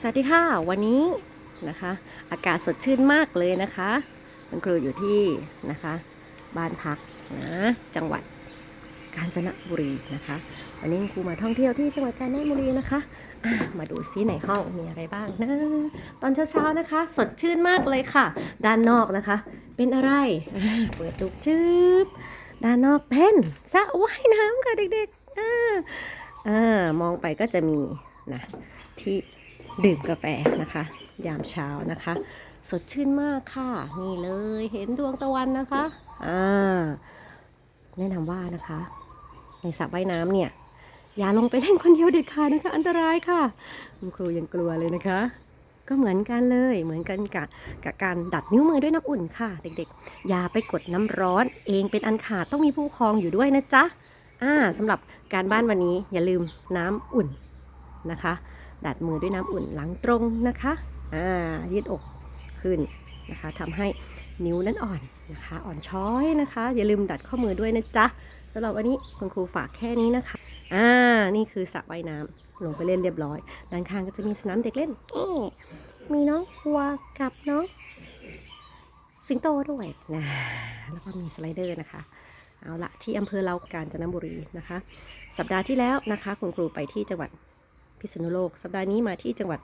สวัสดีค่ะ วันนี้นะคะ อากาศสดชื่นมากเลยนะคะคุณครูอยู่ที่นะคะ บ้านพักนะจังหวัดกาญจนบุรีนะคะ วันนี้คุณครูมาท่องเที่ยวที่จังหวัดกาญจนบุรีนะคะมาดูซิในห้องมีอะไรบ้างนะตอนเช้าๆนะคะ สดชื่นมากเลยค่ะ ด้านนอกนะคะ เป็นอะไรเปิดดูชืบด้านนอกเป็นสระว่ายน้ำค่ะเด็กๆอ่าอ่ามองไปก็จะมีนะที่ ดื่มกาแฟนะคะ ยามเช้านะคะ สดชื่นมากค่ะ นี่เลยเห็นดวงตะวันนะคะอ่าแนะนำว่านะคะ ในสระว่ายน้ำเนี่ย อย่าลงไปเล่นคนเดียวเด็ดขาดนะคะ อันตรายค่ะคุณครูยังกลัวเลยนะคะ ก็เหมือนกันเลยเหมือนกันกับกับการดัดนิ้วมือด้วยน้ำอุ่นค่ะ เด็กๆ อย่าไปกดน้ำร้อน เองเป็นอันขาดต้องมีผู้ครองอยู่ด้วยนะจ๊ะอ่าสำหรับการบ้านวันนี้อย่าลืมน้ำอุ่นนะคะ ดัดมือด้วยน้ำอุ่นหลังตรงนะคะอ่ายืดอกขึ้นนะคะทำให้นิ้วนั้นอ่อนนะคะ อ่อนช้อยนะคะ อย่าลืมดัดข้อมือด้วยนะจ๊ะสำหรับวันนี้คุณครูฝากแค่นี้นะคะอ่านี่คือสระว่ายน้ำลงไปเล่นเรียบร้อย ด้านข้างก็จะมีสนามเด็กเล่นเอมีน้องวัวกับน้องสิงโตด้วยนะแล้วก็มีสไลเดอร์นะคะ เอาละที่อำเภอเรากาญจนบุรีนะคะ สัปดาห์ที่แล้วนะคะ คุณครูไปที่จังหวัด พิษณุโลก สัปดาห์นี้มาที่จังหวัด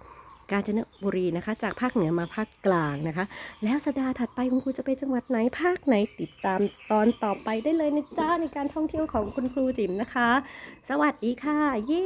กาญจนบุรีนะคะ จากภาคเหนือมาภาคกลางนะคะ แล้วสัปดาห์ถัดไปคุณครูจะไปจังหวัดไหนภาคไหนติดตามตอนต่อไปได้เลยนะจ้าในการท่องเที่ยวของคุณครูจิ๋มนะคะ สวัสดีค่ะ เย้